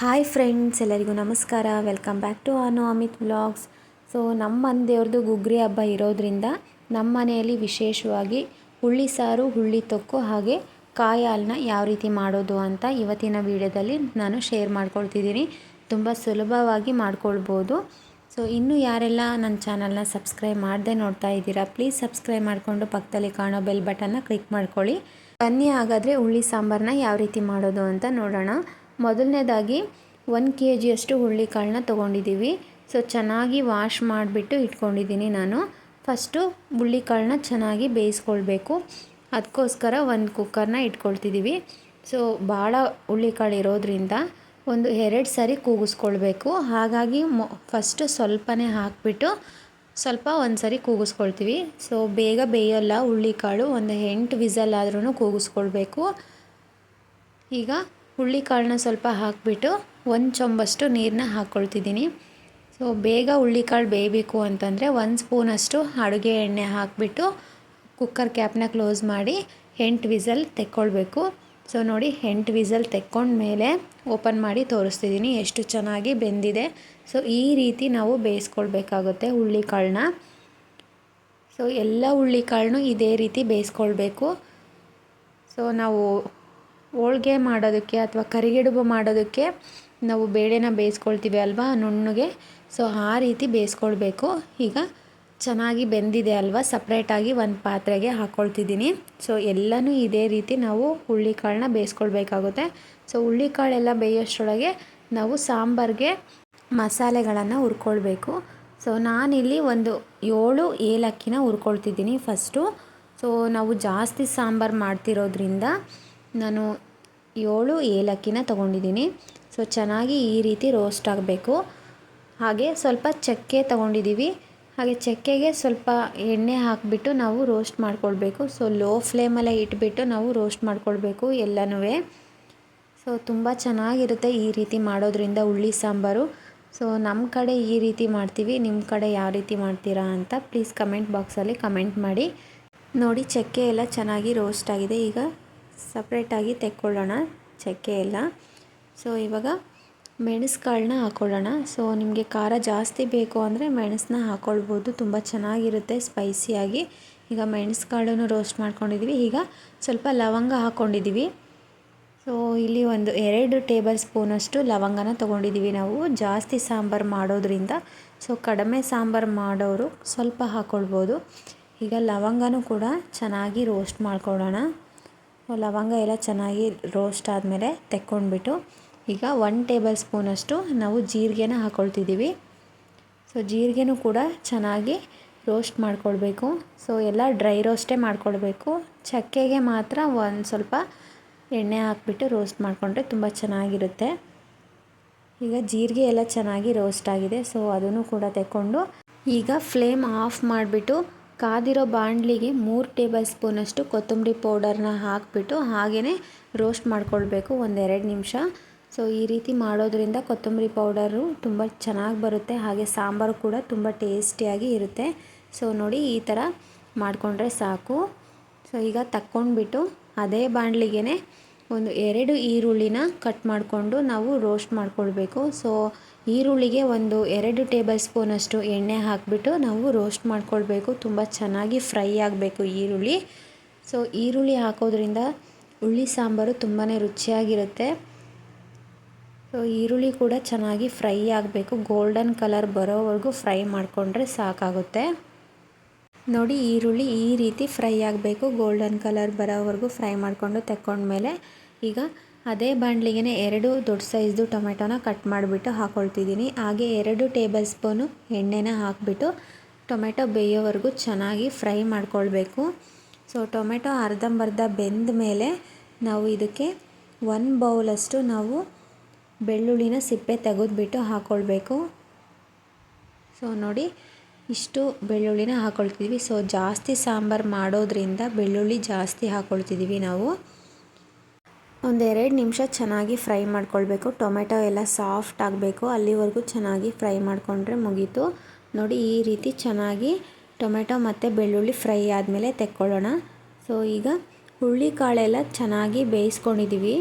Hi friends ಎಲ್ಲರಿಗೂ ನಮಸ್ಕಾರ. Welcome back to Anu Amit vlogs so ನಮ್ಮ ಮನೆದೇವ್ರದ್ದು ಗುಗ್ರಿ ಹಬ್ಬ ಇರೋದ್ರಿಂದ ನಮ್ಮ ಮನೆಯಲ್ಲಿ ವಿಶೇಷವಾಗಿ ಹುಳ್ಳಿ ಸಾರು, ಹುಳ್ಳಿ ತೊಕ್ಕು ಹಾಗೆ ಕಾಯಿ ಹಾಲನ್ನ ಯಾವ ರೀತಿ ಮಾಡೋದು ಅಂತ ಇವತ್ತಿನ ವಿಡಿಯೋದಲ್ಲಿ ನಾನು ಶೇರ್ ಮಾಡ್ಕೊಳ್ತಿದ್ದೀನಿ. ತುಂಬ ಸುಲಭವಾಗಿ ಮಾಡ್ಕೊಳ್ಬೋದು. ಸೊ ಇನ್ನೂ ಯಾರೆಲ್ಲ ನನ್ನ ಚಾನಲ್ನ ಸಬ್ಸ್ಕ್ರೈಬ್ ಮಾಡದೆ ನೋಡ್ತಾ ಇದ್ದೀರಾ ಪ್ಲೀಸ್ ಸಬ್ಸ್ಕ್ರೈಬ್ ಮಾಡಿಕೊಂಡು ಪಕ್ಕದಲ್ಲಿ ಕಾಣೋ ಬೆಲ್ ಬಟನ್ನ ಕ್ಲಿಕ್ ಮಾಡ್ಕೊಳ್ಳಿ. ಬನ್ನಿ ಹಾಗಾದರೆ ಹುಳ್ಳಿ ಸಾಂಬಾರನ್ನ ಯಾವ ರೀತಿ ಮಾಡೋದು ಅಂತ ನೋಡೋಣ. ಮೊದಲನೇದಾಗಿ ಒನ್ ಕೆ ಜಿಯಷ್ಟು ಹುಳ್ಳಿಕಾಳನ್ನ ತೊಗೊಂಡಿದ್ದೀವಿ. ಸೊ, ಚೆನ್ನಾಗಿ ವಾಶ್ ಮಾಡಿಬಿಟ್ಟು ಇಟ್ಕೊಂಡಿದ್ದೀನಿ ನಾನು. ಫಸ್ಟು ಹುಳ್ಳಿಕಾಳನ್ನ ಚೆನ್ನಾಗಿ ಬೇಯಿಸ್ಕೊಳ್ಬೇಕು. ಅದಕ್ಕೋಸ್ಕರ ಒಂದು ಕುಕ್ಕರ್ನ ಇಟ್ಕೊಳ್ತಿದ್ದೀವಿ. ಸೊ, ಭಾಳ ಹುಳ್ಳಿಕಾಳು ಇರೋದ್ರಿಂದ ಒಂದು ಎರಡು ಸರಿ ಕೂಗಿಸ್ಕೊಳ್ಬೇಕು. ಹಾಗಾಗಿ ಮೊ, ಫಸ್ಟು ಸ್ವಲ್ಪನೇ ಹಾಕಿಬಿಟ್ಟು ಸ್ವಲ್ಪ ಒಂದು ಸರಿ ಕೂಗಿಸ್ಕೊಳ್ತೀವಿ. ಸೊ, ಬೇಗ ಬೇಯೋಲ್ಲ ಹುಳ್ಳಿಕಾಳು ಒಂದು ಎಂಟು ವಿಸಲ್ ಆದ್ರೂ ಕೂಗಿಸ್ಕೊಳ್ಬೇಕು. ಈಗ ಹುಳ್ಳಿಕಾಳನ್ನ ಸ್ವಲ್ಪ ಹಾಕಿಬಿಟ್ಟು ಒಂದು ಚೊಂಬಷ್ಟು ನೀರನ್ನ ಹಾಕ್ಕೊಳ್ತಿದ್ದೀನಿ ಸೊ ಬೇಗ ಹುಳ್ಳಿ ಕಾಳು ಬೇಯಬೇಕು ಅಂತಂದರೆ ಒಂದು ಸ್ಪೂನಷ್ಟು ಅಡುಗೆ ಎಣ್ಣೆ ಹಾಕಿಬಿಟ್ಟು ಕುಕ್ಕರ್ ಕ್ಯಾಪ್ನ ಕ್ಲೋಸ್ ಮಾಡಿ ಎಂಟು ವಿಸಲ್ ತೆಕ್ಕೊಳ್ಬೇಕು. ಸೊ ನೋಡಿ ಎಂಟು ವಿಸಲ್ ತೆಕ್ಕೊಂಡ್ಮೇಲೆ ಓಪನ್ ಮಾಡಿ ತೋರಿಸ್ತಿದ್ದೀನಿ ಎಷ್ಟು ಚೆನ್ನಾಗಿ ಬೆಂದಿದೆ. ಸೊ ಈ ರೀತಿ ನಾವು ಬೇಯಿಸ್ಕೊಳ್ಬೇಕಾಗುತ್ತೆ ಹುಳ್ಳಿಕಾಳನ್ನ. ಸೊ ಎಲ್ಲ ಹುಳ್ಳಿಕಾಳನ್ನು ಇದೇ ರೀತಿ ಬೇಯಿಸ್ಕೊಳ್ಬೇಕು. ಸೊ ನಾವು ಹೋಳ್ಗೆ ಮಾಡೋದಕ್ಕೆ ಅಥವಾ ಕರಿಗಡುಬು ಮಾಡೋದಕ್ಕೆ ನಾವು ಬೇಳೆನ ಬೇಯಿಸ್ಕೊಳ್ತೀವಿ ಅಲ್ವಾ? ನುಣ್ಣಗೆ. ಸೊ ಆ ರೀತಿ ಬೇಯಿಸ್ಕೊಳ್ಬೇಕು. ಈಗ ಚೆನ್ನಾಗಿ ಬೆಂದಿದೆ ಅಲ್ವಾ? ಸಪ್ರೇಟಾಗಿ ಒಂದು ಪಾತ್ರೆಗೆ ಹಾಕ್ಕೊಳ್ತಿದ್ದೀನಿ ಸೊ ಎಲ್ಲನೂ ಇದೇ ರೀತಿ ನಾವು ಹುಳ್ಳಿಕಾಳನ್ನ ಬೇಯಿಸ್ಕೊಳ್ಬೇಕಾಗುತ್ತೆ. ಸೊ ಹುಳ್ಳಿಕಾಳೆಲ್ಲ ಬೇಯೋಷ್ಟರೊಳಗೆ ನಾವು ಸಾಂಬಾರಿಗೆ ಮಸಾಲೆಗಳನ್ನು ಹುರ್ಕೊಳ್ಬೇಕು. ಸೊ ನಾನಿಲ್ಲಿ ಒಂದು ಏಳು ಏಲಕ್ಕಿನ ಹುರ್ಕೊಳ್ತಿದ್ದೀನಿ ಫಸ್ಟು. ಸೊ ನಾವು ಜಾಸ್ತಿ ಸಾಂಬಾರು ಮಾಡ್ತಿರೋದ್ರಿಂದ ನಾನು ಏಳು ಏಲಕ್ಕಿನ ತಗೊಂಡಿದ್ದೀನಿ. ಸೊ, ಚೆನ್ನಾಗಿ ಈ ರೀತಿ ರೋಸ್ಟ್ ಆಗಬೇಕು. ಹಾಗೆ ಸ್ವಲ್ಪ ಚಕ್ಕೆ ತಗೊಂಡಿದ್ದೀವಿ. ಹಾಗೆ ಚಕ್ಕೆಗೆ ಸ್ವಲ್ಪ ಎಣ್ಣೆ ಹಾಕಿಬಿಟ್ಟು ನಾವು ರೋಸ್ಟ್ ಮಾಡ್ಕೊಳ್ಬೇಕು. ಸೊ ಲೋ ಫ್ಲೇಮಲ್ಲೇ ಇಟ್ಬಿಟ್ಟು ನಾವು ರೋಸ್ಟ್ ಮಾಡ್ಕೊಳ್ಬೇಕು ಎಲ್ಲನೂ ಸೊ, ತುಂಬ ಚೆನ್ನಾಗಿರುತ್ತೆ ಈ ರೀತಿ ಮಾಡೋದ್ರಿಂದ ಹುಳ್ಳಿ ಸಾಂಬಾರು. ಸೊ ನಮ್ಮ ಕಡೆ ಈ ರೀತಿ ಮಾಡ್ತೀವಿ. ನಿಮ್ಮ ಕಡೆ ಯಾವ ರೀತಿ ಮಾಡ್ತೀರಾ ಅಂತ ಪ್ಲೀಸ್ ಕಮೆಂಟ್ ಬಾಕ್ಸಲ್ಲಿ ಕಮೆಂಟ್ ಮಾಡಿ. ನೋಡಿ, ಚಕ್ಕೆ ಎಲ್ಲ ಚೆನ್ನಾಗಿ ರೋಸ್ಟ್ ಆಗಿದೆ. ಈಗ ಸಪ್ರೇಟಾಗಿ ತೆಕ್ಕೊಳ್ಳೋಣ, ಚಕ್ಕೆ ಎಲ್ಲ. ಸೊ ಇವಾಗ ಮೆಣಸುಕಾಳನ್ನ ಹಾಕ್ಕೊಳ್ಳೋಣ ಸೊ ನಿಮಗೆ ಖಾರ ಜಾಸ್ತಿ ಬೇಕು ಅಂದರೆ ಮೆಣಸನ್ನ ಹಾಕ್ಕೊಳ್ಬೋದು ತುಂಬ ಚೆನ್ನಾಗಿರುತ್ತೆ, ಸ್ಪೈಸಿಯಾಗಿ. ಈಗ ಮೆಣಸುಕಾಳನ್ನು ರೋಸ್ಟ್ ಮಾಡ್ಕೊಂಡಿದ್ದೀವಿ ಈಗ ಸ್ವಲ್ಪ ಲವಂಗ ಹಾಕ್ಕೊಂಡಿದ್ದೀವಿ ಸೊ ಇಲ್ಲಿ ಒಂದು ಎರಡು ಟೇಬಲ್ ಸ್ಪೂನಷ್ಟು ಲವಂಗನ ತೊಗೊಂಡಿದ್ದೀವಿ ನಾವು. ಜಾಸ್ತಿ ಸಾಂಬಾರು ಮಾಡೋದ್ರಿಂದ. ಸೊ ಕಡಿಮೆ ಸಾಂಬಾರು ಮಾಡೋರು ಸ್ವಲ್ಪ ಹಾಕ್ಕೊಳ್ಬೋದು ಈಗ ಲವಂಗನೂ ಕೂಡ ಚೆನ್ನಾಗಿ ರೋಸ್ಟ್ ಮಾಡ್ಕೊಳ್ಳೋಣ. ಲವಂಗ ಎಲ್ಲ ಚೆನ್ನಾಗಿ ರೋಸ್ಟ್ ಆದಮೇಲೆ ತೆಕ್ಕೊಂಡ್ಬಿಟ್ಟು ಈಗ ಒನ್ ಟೇಬಲ್ ಸ್ಪೂನಷ್ಟು ನಾವು ಜೀರಿಗೆನ ಹಾಕ್ಕೊಳ್ತಿದ್ದೀವಿ ಸೊ ಜೀರಿಗೆನೂ ಕೂಡ ಚೆನ್ನಾಗಿ ರೋಸ್ಟ್ ಮಾಡ್ಕೊಳ್ಬೇಕು. ಸೊ ಎಲ್ಲ ಡ್ರೈ ರೋಸ್ಟೇ ಮಾಡ್ಕೊಳ್ಬೇಕು. ಚಕ್ಕೆಗೆ ಮಾತ್ರ ಒಂದು ಸ್ವಲ್ಪ ಎಣ್ಣೆ ಹಾಕ್ಬಿಟ್ಟು ರೋಸ್ಟ್ ಮಾಡಿಕೊಂಡ್ರೆ ತುಂಬ ಚೆನ್ನಾಗಿರುತ್ತೆ. ಈಗ ಜೀರಿಗೆ ಎಲ್ಲ ಚೆನ್ನಾಗಿ ರೋಸ್ಟ್ ಆಗಿದೆ. ಸೊ ಅದನ್ನು ಕೂಡ ತೆಕ್ಕೊಂಡು ಈಗ ಫ್ಲೇಮ್ ಆಫ್ ಮಾಡಿಬಿಟ್ಟು ಕಾದಿರೋ ಬಾಣಲಿಗೆ ಮೂರು ಟೇಬಲ್ ಸ್ಪೂನಷ್ಟು ಕೊತ್ತಂಬರಿ ಪೌಡರ್ನ ಹಾಕಿಬಿಟ್ಟು ಹಾಗೆಯೇ ರೋಸ್ಟ್ ಮಾಡ್ಕೊಳ್ಬೇಕು ಒಂದೆರಡು ನಿಮಿಷ. ಸೊ ಈ ರೀತಿ ಮಾಡೋದ್ರಿಂದ ಕೊತ್ತಂಬರಿ ಪೌಡರು ತುಂಬ ಚೆನ್ನಾಗಿ ಬರುತ್ತೆ, ಹಾಗೆ ಸಾಂಬಾರು ಕೂಡ ತುಂಬ ಟೇಸ್ಟಿಯಾಗಿ ಇರುತ್ತೆ. ಸೊ ನೋಡಿ ಈ ಥರ ಮಾಡಿಕೊಂಡ್ರೆ ಸಾಕು. ಸೊ ಈಗ ತಕ್ಕೊಂಡ್ಬಿಟ್ಟು ಅದೇ ಬಾಣಲಿಗೆ ಒಂದು ಎರಡು ಈರುಳ್ಳಿನ ಕಟ್ ಮಾಡಿಕೊಂಡು ನಾವು ರೋಸ್ಟ್ ಮಾಡ್ಕೊಳ್ಬೇಕು. ಸೊ ಈರುಳ್ಳಿಗೆ ಒಂದು ಎರಡು ಟೇಬಲ್ ಸ್ಪೂನಷ್ಟು ಎಣ್ಣೆ ಹಾಕಿಬಿಟ್ಟು ನಾವು ರೋಸ್ಟ್ ಮಾಡ್ಕೊಳ್ಬೇಕು. ತುಂಬ ಚೆನ್ನಾಗಿ ಫ್ರೈ ಆಗಬೇಕು ಈರುಳ್ಳಿ. ಸೊ ಈರುಳ್ಳಿ ಹಾಕೋದ್ರಿಂದ ಹುಳ್ಳಿ ಸಾಂಬಾರು ತುಂಬಾ ರುಚಿಯಾಗಿರುತ್ತೆ. ಸೊ ಈರುಳ್ಳಿ ಕೂಡ ಚೆನ್ನಾಗಿ ಫ್ರೈ ಆಗಬೇಕು. ಗೋಲ್ಡನ್ ಕಲರ್ ಬರೋವರೆಗೂ ಫ್ರೈ ಮಾಡಿಕೊಂಡ್ರೆ ಸಾಕಾಗುತ್ತೆ. ನೋಡಿ, ಈರುಳ್ಳಿ ಈ ರೀತಿ ಫ್ರೈ ಆಗಬೇಕು. ಗೋಲ್ಡನ್ ಕಲರ್ ಬರೋವರೆಗೂ ಫ್ರೈ ಮಾಡಿಕೊಂಡು ತೆಕ್ಕೊಂಡ್ಮೇಲೆ ಈಗ ಅದೇ ಬಾಣಲಿಗೆ ಎರಡು ದೊಡ್ಡ ಸೈಜ್ದು ಟೊಮೆಟೊನ ಕಟ್ ಮಾಡಿಬಿಟ್ಟು ಹಾಕ್ಕೊಳ್ತಿದ್ದೀನಿ ಹಾಗೆ ಎರಡು ಟೇಬಲ್ ಸ್ಪೂನು ಎಣ್ಣೆನ ಹಾಕಿಬಿಟ್ಟು ಟೊಮೆಟೊ ಬೇಯೋವರೆಗೂ ಚೆನ್ನಾಗಿ ಫ್ರೈ ಮಾಡ್ಕೊಳ್ಬೇಕು. ಸೊ ಟೊಮೆಟೊ ಅರ್ಧಂಬರ್ಧ ಬೆಂದ ಮೇಲೆ ನಾವು ಇದಕ್ಕೆ ಒನ್ ಬೌಲಷ್ಟು ನಾವು ಬೆಳ್ಳುಳ್ಳಿನ ಸಿಪ್ಪೆ ತೆಗೆದುಬಿಟ್ಟು ಹಾಕ್ಕೊಳ್ಬೇಕು ಸೊ, ನೋಡಿ, ಇಷ್ಟು ಬೆಳ್ಳುಳ್ಳಿನ ಹಾಕ್ಕೊಳ್ತಿದ್ವಿ ಸೊ, ಜಾಸ್ತಿ ಸಾಂಬಾರು ಮಾಡೋದ್ರಿಂದ ಬೆಳ್ಳುಳ್ಳಿ ಜಾಸ್ತಿ ಹಾಕ್ಕೊಳ್ತಿದ್ದೀವಿ ನಾವು. ಒಂದೆರಡು ನಿಮಿಷ ಚೆನ್ನಾಗಿ ಫ್ರೈ ಮಾಡ್ಕೊಳ್ಬೇಕು. ಟೊಮೆಟೊ ಎಲ್ಲ ಸಾಫ್ಟ್ ಆಗಬೇಕು. ಅಲ್ಲಿವರೆಗೂ ಚೆನ್ನಾಗಿ ಫ್ರೈ ಮಾಡಿಕೊಂಡ್ರೆ ಮುಗೀತು. ನೋಡಿ, ಈ ರೀತಿ ಚೆನ್ನಾಗಿ ಟೊಮೆಟೊ ಮತ್ತು ಬೆಳ್ಳುಳ್ಳಿ ಫ್ರೈ ಆದಮೇಲೆ ತೆಕ್ಕೊಳ್ಳೋಣ. ಸೊ, ಈಗ ಹುಳ್ಳಿ ಕಾಳೆಲ್ಲ ಚೆನ್ನಾಗಿ ಬೇಯಿಸ್ಕೊಂಡಿದ್ದೀವಿ.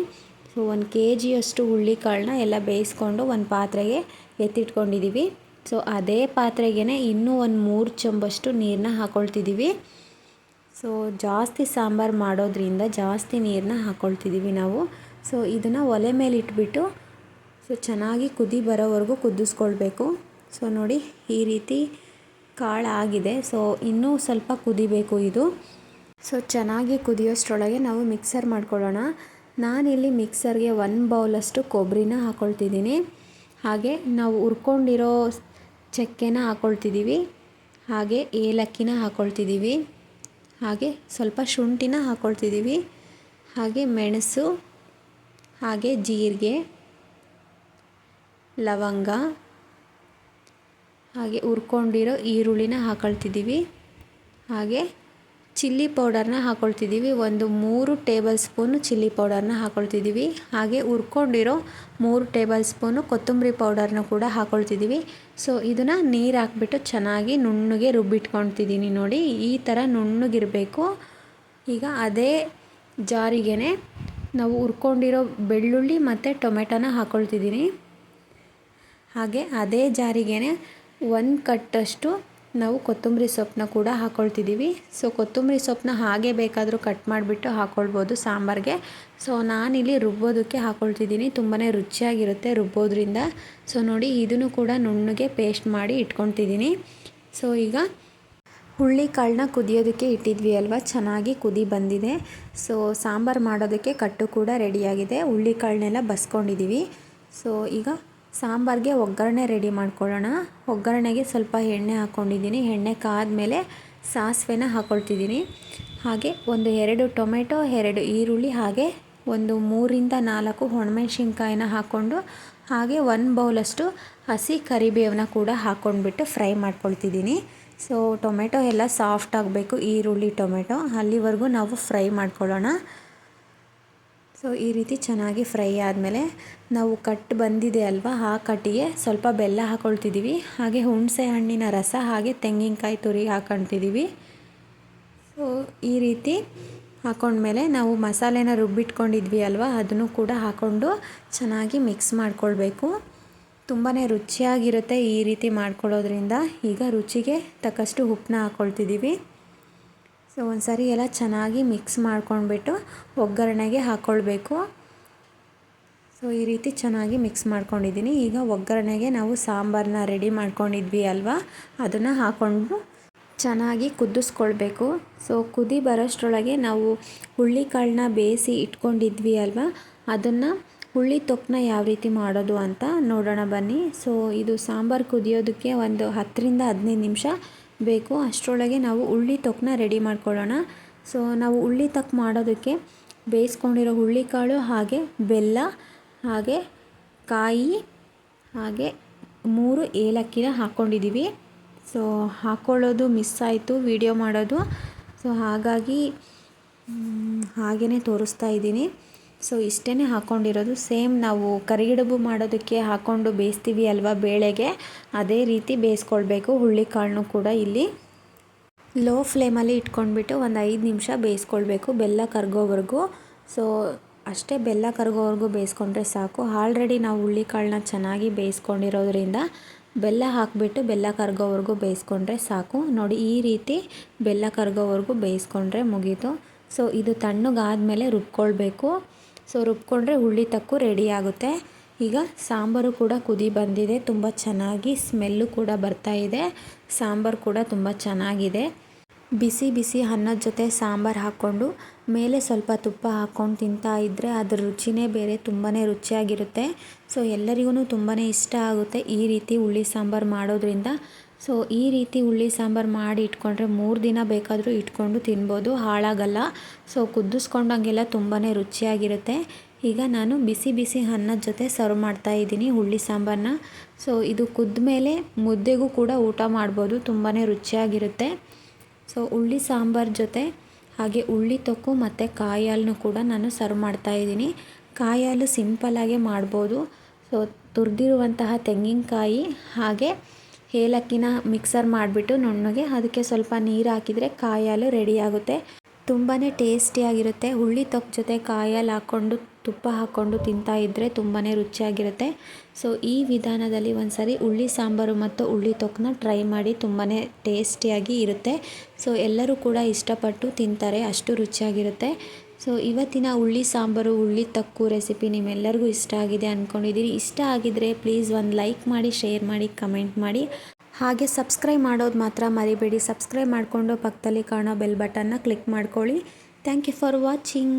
ಸೊ, ಒಂದು ಕೆ ಜಿಯಷ್ಟು ಹುಳ್ಳಿಕಾಳನ್ನ ಎಲ್ಲ ಬೇಯಿಸ್ಕೊಂಡು ಒಂದು ಪಾತ್ರೆಗೆ ಎತ್ತಿಟ್ಕೊಂಡಿದ್ದೀವಿ. ಸೊ, ಅದೇ ಪಾತ್ರೆಗೆ ಇನ್ನೂ ಒಂದು ಮೂರು ಚಂಬಷ್ಟು ನೀರನ್ನ ಹಾಕ್ಕೊಳ್ತಿದ್ದೀವಿ ಸೊ ಜಾಸ್ತಿ ಸಾಂಬಾರು ಮಾಡೋದ್ರಿಂದ ಜಾಸ್ತಿ ನೀರನ್ನ ಹಾಕ್ಕೊಳ್ತಿದ್ದೀವಿ ನಾವು. ಸೊ ಇದನ್ನು ಒಲೆ ಮೇಲೆ ಇಟ್ಬಿಟ್ಟು ಸೊ ಚೆನ್ನಾಗಿ ಕುದಿ ಬರೋವರೆಗೂ ಕುದಿಸ್ಕೊಳ್ಬೇಕು. ಸೊ ನೋಡಿ, ಈ ರೀತಿ ಕಾಳು ಆಗಿದೆ ಸೊ ಇನ್ನೂ ಸ್ವಲ್ಪ ಕುದಿಬೇಕು ಇದು. ಸೊ ಚೆನ್ನಾಗಿ ಕುದಿಯೋಷ್ಟರೊಳಗೆ ನಾವು ಮಿಕ್ಸರ್ ಮಾಡ್ಕೊಳ್ಳೋಣ. ನಾನಿಲ್ಲಿ ಮಿಕ್ಸರ್ಗೆ ಒನ್ ಬೌಲಷ್ಟು ಕೊಬ್ಬರಿನ ಹಾಕ್ಕೊಳ್ತಿದ್ದೀನಿ ಹಾಗೆ ನಾವು ಹುರ್ಕೊಂಡಿರೋ ಚಕ್ಕೆನ ಹಾಕ್ಕೊಳ್ತಿದ್ದೀವಿ ಹಾಗೆ ಏಲಕ್ಕಿನ ಹಾಕ್ಕೊಳ್ತಿದ್ದೀವಿ ಹಾಗೆ ಸ್ವಲ್ಪ ಶುಂಠಿನ ಹಾಕ್ಕೊಳ್ತಿದ್ದೀವಿ ಹಾಗೆ ಮೆಣಸು ಹಾಗೆ ಜೀರಿಗೆ ಲವಂಗ ಹಾಗೆ ಹುರ್ಕೊಂಡಿರೋ ಈರುಳ್ಳಿನ ಹಾಕೊಳ್ತಿದ್ದೀವಿ. ಹಾಗೆ ಚಿಲ್ಲಿ ಪೌಡರ್ನ ಹಾಕ್ಕೊಳ್ತಿದ್ದೀವಿ ಒಂದು ಮೂರು ಟೇಬಲ್ ಸ್ಪೂನು ಚಿಲ್ಲಿ ಪೌಡರ್ನ ಹಾಕ್ಕೊಳ್ತಿದ್ದೀವಿ ಹಾಗೆ ಹುರ್ಕೊಂಡಿರೋ ಮೂರು ಟೇಬಲ್ ಸ್ಪೂನು ಕೊತ್ತಂಬರಿ ಪೌಡರ್ನ ಕೂಡ ಹಾಕ್ಕೊಳ್ತಿದ್ದೀವಿ ಸೊ, ಇದನ್ನು ನೀರು ಹಾಕ್ಬಿಟ್ಟು ಚೆನ್ನಾಗಿ ನುಣ್ಣಗೆ ರುಬ್ಬಿಟ್ಕೊಳ್ತಿದ್ದೀನಿ ನೋಡಿ. ಈ ಥರ ನುಣ್ಣಗಿರಬೇಕು. ಈಗ ಅದೇ ಜಾರಿಗೆ ನಾವು ಹುರ್ಕೊಂಡಿರೋ ಬೆಳ್ಳುಳ್ಳಿ ಮತ್ತು ಟೊಮೆಟೊನ ಹಾಕ್ಕೊಳ್ತಿದ್ದೀನಿ ಹಾಗೆ ಅದೇ ಜಾರಿಗೆ ಒಂದು ಕಟ್ಟಷ್ಟು ನಾವು ಕೊತ್ತಂಬರಿ ಸೊಪ್ಪನ್ನ ಕೂಡ ಹಾಕ್ಕೊಳ್ತಿದ್ದೀವಿ ಸೊ ಕೊತ್ತಂಬರಿ ಸೊಪ್ಪನ್ನ ಹಾಗೆ ಬೇಕಾದರೂ ಕಟ್ ಮಾಡಿಬಿಟ್ಟು ಹಾಕ್ಕೊಳ್ಬೋದು ಸಾಂಬಾರಿಗೆ. ಸೊ ನಾನಿಲ್ಲಿ ರುಬ್ಬೋದಕ್ಕೆ ಹಾಕ್ಕೊಳ್ತಿದ್ದೀನಿ ತುಂಬಾ ರುಚಿಯಾಗಿರುತ್ತೆ ರುಬ್ಬೋದ್ರಿಂದ. ಸೊ ನೋಡಿ, ಇದನ್ನು ಕೂಡ ನುಣ್ಣಗೆ ಪೇಸ್ಟ್ ಮಾಡಿ ಇಟ್ಕೊಳ್ತಿದ್ದೀನಿ. ಸೊ ಈಗ ಹುಳ್ಳಿ ಕಾಳನ್ನ ಕುದಿಯೋದಕ್ಕೆ ಇಟ್ಟಿದ್ವಿ ಅಲ್ವಾ? ಚೆನ್ನಾಗಿ ಕುದಿ ಬಂದಿದೆ. ಸೊ ಸಾಂಬಾರು ಮಾಡೋದಕ್ಕೆ ಕಟ್ಟು ಕೂಡ ರೆಡಿಯಾಗಿದೆ ಹುಳ್ಳಿ ಕಾಳನ್ನೆಲ್ಲ ಬಸ್ಕೊಂಡಿದ್ದೀವಿ. ಸೊ ಈಗ ಸಾಂಬಾರಿಗೆ ಒಗ್ಗರಣೆ ರೆಡಿ ಮಾಡ್ಕೊಳ್ಳೋಣ. ಒಗ್ಗರಣೆಗೆ ಸ್ವಲ್ಪ ಎಣ್ಣೆ ಹಾಕ್ಕೊಂಡಿದ್ದೀನಿ. ಎಣ್ಣೆ ಕಾದ್ಮೇಲೆ ಸಾಸಿವೆನ ಹಾಕ್ಕೊಳ್ತಿದ್ದೀನಿ ಹಾಗೆ ಒಂದು ಎರಡು ಟೊಮೆಟೊ, ಎರಡು ಈರುಳ್ಳಿ, ಹಾಗೆ ಒಂದು ಮೂರಿಂದ ನಾಲ್ಕು ಒಣಮೆಣ್ಸಿನ್ಕಾಯಿನ ಹಾಕ್ಕೊಂಡು, ಹಾಗೆ ಒಂದು ಬೌಲಷ್ಟು ಹಸಿ ಕರಿಬೇವನ್ನ ಕೂಡ ಹಾಕ್ಕೊಂಡ್ಬಿಟ್ಟು ಫ್ರೈ ಮಾಡ್ಕೊಳ್ತಿದ್ದೀನಿ. ಸೊ, ಟೊಮೆಟೊ ಎಲ್ಲ ಸಾಫ್ಟ್ ಆಗಬೇಕು. ಈರುಳ್ಳಿ, ಟೊಮೆಟೊ, ಅಲ್ಲಿವರೆಗೂ ನಾವು ಫ್ರೈ ಮಾಡ್ಕೊಳ್ಳೋಣ. ಸೊ ಈ ರೀತಿ ಚೆನ್ನಾಗಿ ಫ್ರೈ ಆದಮೇಲೆ ನಾವು ಕಟ್ ಬಂದಿದೆ ಅಲ್ವಾ, ಆ ಕಟ್ಟಿಗೆ ಸ್ವಲ್ಪ ಬೆಲ್ಲ ಹಾಕೊಳ್ತಿದ್ದೀವಿ ಹಾಗೆ ಹುಣಸೆ ಹಣ್ಣಿನ ರಸ, ಹಾಗೆ ತೆಂಗಿನಕಾಯಿ ತುರಿ ಹಾಕೊಳ್ತಿದ್ದೀವಿ ಸೊ ಈ ರೀತಿ ಹಾಕೊಂಡ್ಮೇಲೆ ನಾವು ಮಸಾಲೆನ ರುಬ್ಬಿಟ್ಕೊಂಡಿದ್ವಿ ಅಲ್ವಾ, ಅದನ್ನು ಕೂಡ ಹಾಕ್ಕೊಂಡು ಚೆನ್ನಾಗಿ ಮಿಕ್ಸ್ ಮಾಡ್ಕೊಳ್ಬೇಕು. ತುಂಬಾ ರುಚಿಯಾಗಿರುತ್ತೆ ಈ ರೀತಿ ಮಾಡ್ಕೊಳ್ಳೋದ್ರಿಂದ. ಈಗ ರುಚಿಗೆ ತಕ್ಕಷ್ಟು ಉಪ್ಪನ್ನ ಹಾಕ್ಕೊಳ್ತಿದ್ದೀವಿ ಸೊ ಒಂದು ಸರಿ ಎಲ್ಲ ಚೆನ್ನಾಗಿ ಮಿಕ್ಸ್ ಮಾಡ್ಕೊಂಡ್ಬಿಟ್ಟು ಒಗ್ಗರಣೆಗೆ ಹಾಕ್ಕೊಳ್ಬೇಕು ಸೊ ಈ ರೀತಿ ಚೆನ್ನಾಗಿ ಮಿಕ್ಸ್ ಮಾಡ್ಕೊಂಡಿದ್ದೀನಿ. ಈಗ ಒಗ್ಗರಣೆಗೆ ನಾವು ಸಾಂಬಾರನ್ನ ರೆಡಿ ಮಾಡ್ಕೊಂಡಿದ್ವಿ ಅಲ್ವಾ? ಅದನ್ನು ಹಾಕ್ಕೊಂಡು ಚೆನ್ನಾಗಿ ಕುದಿಸ್ಕೊಳ್ಬೇಕು. ಸೊ ಕುದಿ ಬರೋಷ್ಟರೊಳಗೆ ನಾವು ಹುಳ್ಳಿಕಾಳನ್ನ ಬೇಯಿಸಿ ಇಟ್ಕೊಂಡಿದ್ವಿ ಅಲ್ವಾ? ಅದನ್ನು ಹುಳ್ಳಿ ತೊಕ್ಕನ್ನ ಯಾವ ರೀತಿ ಮಾಡೋದು ಅಂತ ನೋಡೋಣ ಬನ್ನಿ. ಸೊ ಇದು ಸಾಂಬಾರು ಕುದಿಯೋದಕ್ಕೆ ಒಂದು ಹತ್ತರಿಂದ ಹದಿನೈದು ನಿಮಿಷ ಬೇಕು, ಅಷ್ಟರೊಳಗೆ ನಾವು ಹುಳ್ಳಿ ತೊಕ್ಕನ್ನ ರೆಡಿ ಮಾಡ್ಕೊಳ್ಳೋಣ. ಸೊ ನಾವು ಹುಳ್ಳಿ ತೊಕ್ ಮಾಡೋದಕ್ಕೆ ಬೇಯಿಸ್ಕೊಂಡಿರೋ ಹುಳ್ಳಿಕಾಳು ಹಾಗೆ ಬೆಲ್ಲ, ಹಾಗೆ ಕಾಯಿ, ಹಾಗೆ ಮೂರು ಏಲಕ್ಕಿನ ಹಾಕ್ಕೊಂಡಿದ್ದೀವಿ ಸೊ ಹಾಕ್ಕೊಳ್ಳೋದು ಮಿಸ್ ಆಯಿತು ವಿಡಿಯೋ ಮಾಡೋದು. ಸೊ ಹಾಗಾಗಿ ಹಾಗೇ ತೋರಿಸ್ತಾ ಇದ್ದೀನಿ. ಸೊ ಇಷ್ಟೇ ಹಾಕ್ಕೊಂಡಿರೋದು ಸೇಮ್ ನಾವು ಕರಿಗಡುಬು ಮಾಡೋದಕ್ಕೆ ಹಾಕ್ಕೊಂಡು ಬೇಯಿಸ್ತೀವಿ ಅಲ್ವಾ ಬೇಳೆಗೆ? ಅದೇ ರೀತಿ ಬೇಯಿಸ್ಕೊಳ್ಬೇಕು. ಹುಳ್ಳಿಕಾಳನ್ನು ಕೂಡ ಇಲ್ಲಿ ಲೋ ಫ್ಲೇಮಲ್ಲಿ ಇಟ್ಕೊಂಡ್ಬಿಟ್ಟು ಒಂದು ಐದು ನಿಮಿಷ ಬೇಯಿಸ್ಕೊಳ್ಬೇಕು ಬೆಲ್ಲ ಕರ್ಗೋವರೆಗೂ. ಸೊ ಅಷ್ಟೇ ಬೆಲ್ಲ ಕರಗೋವರೆಗೂ ಬೇಯಿಸ್ಕೊಂಡ್ರೆ ಸಾಕು. ಆಲ್ರೆಡಿ ನಾವು ಹುಳ್ಳಿಕಾಳನ್ನ ಚೆನ್ನಾಗಿ ಬೇಯಿಸ್ಕೊಂಡಿರೋದ್ರಿಂದ ಬೆಲ್ಲ ಹಾಕಿಬಿಟ್ಟು ಬೆಲ್ಲ ಕರಗೋವರೆಗೂ ಬೇಯಿಸ್ಕೊಂಡ್ರೆ ಸಾಕು. ನೋಡಿ, ಈ ರೀತಿ ಬೆಲ್ಲ ಕರಗೋವರೆಗೂ ಬೇಯಿಸ್ಕೊಂಡ್ರೆ ಮುಗೀತು. ಸೊ ಇದು ತಣ್ಣಗಾದ ಮೇಲೆ ರುಬ್ಕೊಳ್ಬೇಕು. ಸೊ ರುಬ್ಕೊಂಡ್ರೆ ಹುಳ್ಳಿ ತಕ್ಕು ರೆಡಿ ಆಗುತ್ತೆ. ಈಗ ಸಾಂಬಾರು ಕೂಡ ಕುದಿ ಬಂದಿದೆ, ತುಂಬ ಚೆನ್ನಾಗಿ ಸ್ಮೆಲ್ಲು ಕೂಡ ಬರ್ತಾ ಇದೆ. ಸಾಂಬಾರು ಕೂಡ ತುಂಬ ಚೆನ್ನಾಗಿದೆ. ಬಿಸಿ ಬಿಸಿ ಅನ್ನದ ಜೊತೆ ಸಾಂಬಾರು ಹಾಕ್ಕೊಂಡು ಮೇಲೆ ಸ್ವಲ್ಪ ತುಪ್ಪ ಹಾಕ್ಕೊಂಡು ತಿಂತಾ ಇದ್ದರೆ ಅದ್ರ ರುಚಿನೇ ಬೇರೆ ತುಂಬಾ ರುಚಿಯಾಗಿರುತ್ತೆ. ಸೊ ಎಲ್ಲರಿಗೂ ತುಂಬಾ ಇಷ್ಟ ಆಗುತ್ತೆ ಈ ರೀತಿ ಹುಳಿ ಸಾಂಬಾರು ಮಾಡೋದ್ರಿಂದ. ಸೊ ಈ ರೀತಿ ಹುಳಿ ಸಾಂಬಾರು ಮಾಡಿ ಇಟ್ಕೊಂಡ್ರೆ ಮೂರು ದಿನ ಬೇಕಾದರೂ ಇಟ್ಕೊಂಡು ತಿನ್ಬೋದು, ಹಾಳಾಗಲ್ಲ. ಸೊ ಕುದಿಸ್ಕೊಂಡಂಗೆಲ್ಲ ತುಂಬಾ ರುಚಿಯಾಗಿರುತ್ತೆ. ಈಗ ನಾನು ಬಿಸಿ ಬಿಸಿ ಅನ್ನದ ಜೊತೆ ಸರ್ವ್ ಮಾಡ್ತಾ ಇದ್ದೀನಿ ಹುಳಿ ಸಾಂಬಾರನ್ನ ಸೊ ಇದು ಕುದ್ದ ಮೇಲೆ ಮುದ್ದೆಗೂ ಕೂಡ ಊಟ ಮಾಡ್ಬೋದು ತುಂಬಾ ರುಚಿಯಾಗಿರುತ್ತೆ. ಸೊ ಹುಳಿ ಸಾಂಬಾರು ಜೊತೆ ಹಾಗೆ ಉಳ್ಳಿ ತೊಕ್ಕು ಮತ್ತು ಕಾಯಿ ಕೂಡ ನಾನು ಸರ್ವ್ ಮಾಡ್ತಾ ಇದ್ದೀನಿ. ಕಾಯಿ ಹಾಲು ಸಿಂಪಲ್ಲಾಗೆ ಮಾಡ್ಬೋದು. ಸೊ ತುರಿದಿರುವಂತಹ ತೆಂಗಿನಕಾಯಿ ಹಾಗೆ ಏಲಕ್ಕಿನ ಮಿಕ್ಸರ್ ಮಾಡಿಬಿಟ್ಟು ನುಣ್ಣಗೆ ಅದಕ್ಕೆ ಸ್ವಲ್ಪ ನೀರು ಹಾಕಿದರೆ ಕಾಯಾಲು ರೆಡಿಯಾಗುತ್ತೆ ತುಂಬಾ ಟೇಸ್ಟಿಯಾಗಿರುತ್ತೆ ಹುಳ್ಳಿ ತೊಕ್ಕ ಜೊತೆ ಕಾಯಿ ಹಾಲು ಹಾಕ್ಕೊಂಡು ತುಪ್ಪ ಹಾಕ್ಕೊಂಡು ತಿಂತಾ ಇದ್ದರೆ ತುಂಬಾ ರುಚಿಯಾಗಿರುತ್ತೆ. ಸೊ ಈ ವಿಧಾನದಲ್ಲಿ ಒಂದ್ಸರಿ ಹುಳ್ಳಿ ಸಾಂಬಾರು ಮತ್ತು ಹುಳ್ಳಿ ತೊಕ್ಕನ್ನ ಟ್ರೈ ಮಾಡಿ ತುಂಬಾ ಟೇಸ್ಟಿಯಾಗಿ ಇರುತ್ತೆ. ಸೊ ಎಲ್ಲರೂ ಕೂಡ ಇಷ್ಟಪಟ್ಟು ತಿಂತಾರೆ. ಅಷ್ಟು ರುಚಿಯಾಗಿರುತ್ತೆ. ಸೊ ಇವತ್ತಿನ ಉಳ್ಳಿ ಸಾಂಬಾರು, ಉಳ್ಳಿ ತಕ್ಕು ರೆಸಿಪಿ ನಿಮ್ಮೆಲ್ಲರಿಗೂ ಇಷ್ಟ ಆಗಿದೆ ಅಂದ್ಕೊಂಡಿದ್ದೀರಿ ಇಷ್ಟ ಆಗಿದ್ರೆ ಪ್ಲೀಸ್ ಒಂದು ಲೈಕ್ ಮಾಡಿ ಶೇರ್ ಮಾಡಿ ಕಮೆಂಟ್ ಮಾಡಿ. ಹಾಗೆ ಸಬ್ಸ್ಕ್ರೈಬ್ ಮಾಡೋದು ಮಾತ್ರ ಮರಿಬೇಡಿ. ಸಬ್ಸ್ಕ್ರೈಬ್ ಮಾಡಿಕೊಂಡು ಪಕ್ಕದಲ್ಲಿ ಕಾಣೋ ಬೆಲ್ ಬಟನ್ನ ಕ್ಲಿಕ್ ಮಾಡ್ಕೊಳ್ಳಿ. Thank you for watching